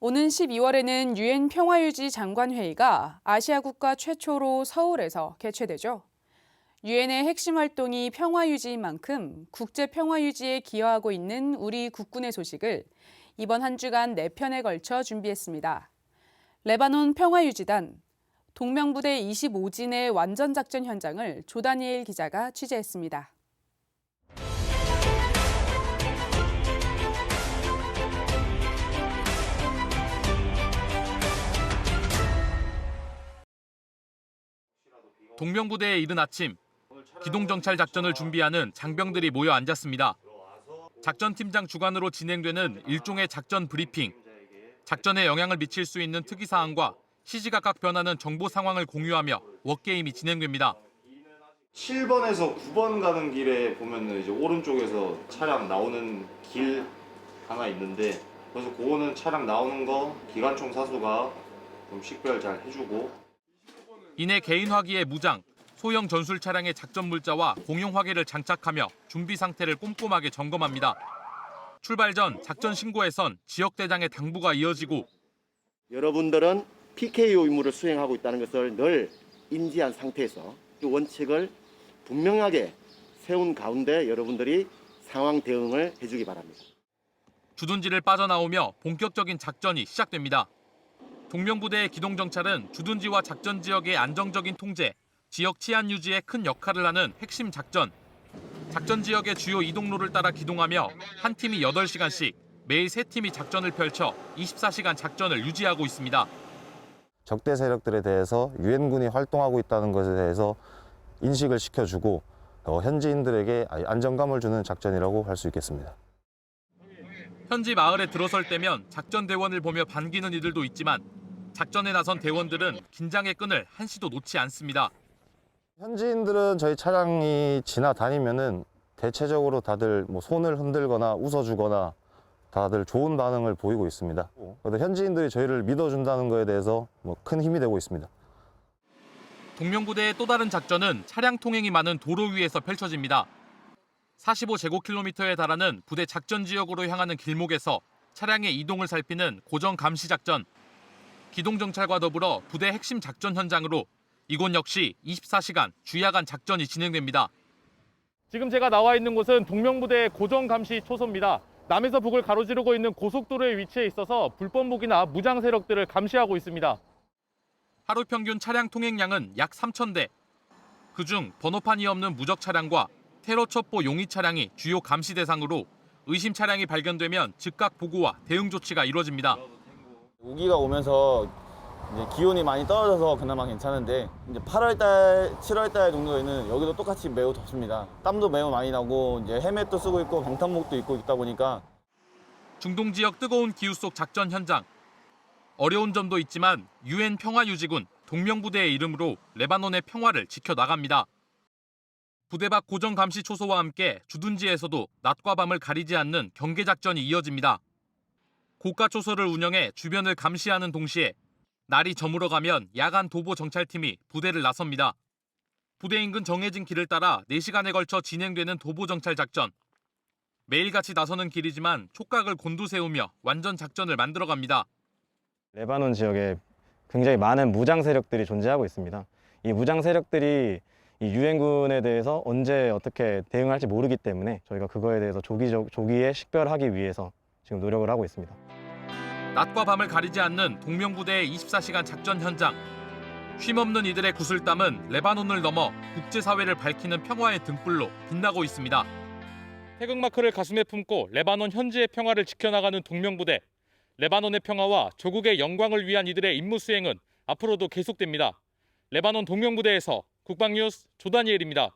오는 12월에는 유엔 평화유지 장관회의가 아시아 국가 최초로 서울에서 개최되죠. 유엔의 핵심 활동이 평화유지인 만큼 국제 평화유지에 기여하고 있는 우리 국군의 소식을 이번 한 주간 4편에 걸쳐 준비했습니다. 레바논 평화유지단, 동명부대 25진의 완전작전 현장을 조다니엘 기자가 취재했습니다. 동명부대에 이른 아침 기동정찰 작전을 준비하는 장병들이 모여 앉았습니다. 작전팀장 주관으로 진행되는 일종의 작전 브리핑. 작전에 영향을 미칠 수 있는 특이 사항과 시시각각 변하는 정보 상황을 공유하며 워게임이 진행됩니다. 7번에서 9번 가는 길에 보면은 이제 오른쪽에서 차량 나오는 길 하나 있는데 그래서 그거는 차량 나오는 거 기관총 사수가 좀 식별 잘 해주고 이내 개인 화기의 무장, 소형 전술 차량의 작전 물자와 공용 화기를 장착하며 준비 상태를 꼼꼼하게 점검합니다. 출발 전 작전 신고에선 지역 대장의 당부가 이어지고 여러분들은 PKO 임무를 수행하고 있다는 것을 늘 인지한 상태에서 그 원칙을 분명하게 세운 가운데 여러분들이 상황 대응을 해주기 바랍니다. 주둔지를 빠져나오며 본격적인 작전이 시작됩니다. 동명부대의 기동정찰은 주둔지와 작전 지역의 안정적인 통제, 지역 치안 유지에 큰 역할을 하는 핵심 작전. 작전 지역의 주요 이동로를 따라 기동하며 한 팀이 8시간씩 매일 3팀이 작전을 펼쳐 24시간 작전을 유지하고 있습니다. 적대 세력들에 대해서 유엔군이 활동하고 있다는 것에 대해서 인식을 시켜주고 어, 현지인들에게 안정감을 주는 작전이라고 할 수 있겠습니다. 현지 마을에 들어설 때면 작전 대원을 보며 반기는 이들도 있지만 작전에 나선 대원들은 긴장의 끈을 한시도 놓지 않습니다. 현지인들은 저희 차량이 지나다니면은 대체적으로 다들 뭐 손을 흔들거나 웃어주거나 다들 좋은 반응을 보이고 있습니다. 현지인들이 저희를 믿어준다는 것에 대해서 뭐 큰 힘이 되고 있습니다. 동명부대의 또 다른 작전은 차량 통행이 많은 도로 위에서 펼쳐집니다. 45제곱킬로미터에 달하는 부대 작전 지역으로 향하는 길목에서 차량의 이동을 살피는 고정 감시 작전. 기동 정찰과 더불어 부대 핵심 작전 현장으로 이곳 역시 24시간 주야간 작전이 진행됩니다. 지금 제가 나와 있는 곳은 동명부대의 고정 감시 초소입니다. 남에서 북을 가로지르고 있는 고속도로에 위치해 있어서 불법 무기나 무장 세력들을 감시하고 있습니다. 하루 평균 차량 통행량은 약 3,000대. 그중 번호판이 없는 무적 차량과 테러 첩보 용의 차량이 주요 감시 대상으로 의심 차량이 발견되면 즉각 보고와 대응 조치가 이루어집니다. 우기가 오면서 이제 기온이 많이 떨어져서 그나마 괜찮은데 이제 8월달, 7월달 정도에는 여기도 똑같이 매우 덥습니다. 땀도 매우 많이 나고 이제 헬멧도 쓰고 있고 방탄복도 입고 있다 보니까 중동 지역 뜨거운 기후 속 작전 현장. 어려운 점도 있지만 유엔 평화유지군 동명부대의 이름으로 레바논의 평화를 지켜 나갑니다. 부대 밖 고정 감시 초소와 함께 주둔지에서도 낮과 밤을 가리지 않는 경계 작전이 이어집니다. 고가 초소를 운영해 주변을 감시하는 동시에 날이 저물어 가면 야간 도보 정찰팀이 부대를 나섭니다. 부대 인근 정해진 길을 따라 4시간에 걸쳐 진행되는 도보 정찰 작전. 매일같이 나서는 길이지만 촉각을 곤두세우며 완전 작전을 만들어갑니다. 레바논 지역에 굉장히 많은 무장 세력들이 존재하고 있습니다. 이 무장 세력들이 이 유엔군에 대해서 언제 어떻게 대응할지 모르기 때문에 저희가 그거에 대해서 조기적, 조기에 식별하기 위해서 지금 노력을 하고 있습니다. 낮과 밤을 가리지 않는 동명부대의 24시간 작전 현장. 쉼없는 이들의 구슬땀은 레바논을 넘어 국제사회를 밝히는 평화의 등불로 빛나고 있습니다. 태극마크를 가슴에 품고 레바논 현지의 평화를 지켜나가는 동명부대. 레바논의 평화와 조국의 영광을 위한 이들의 임무 수행은 앞으로도 계속됩니다. 레바논 동명부대에서 국방뉴스 조다니엘입니다.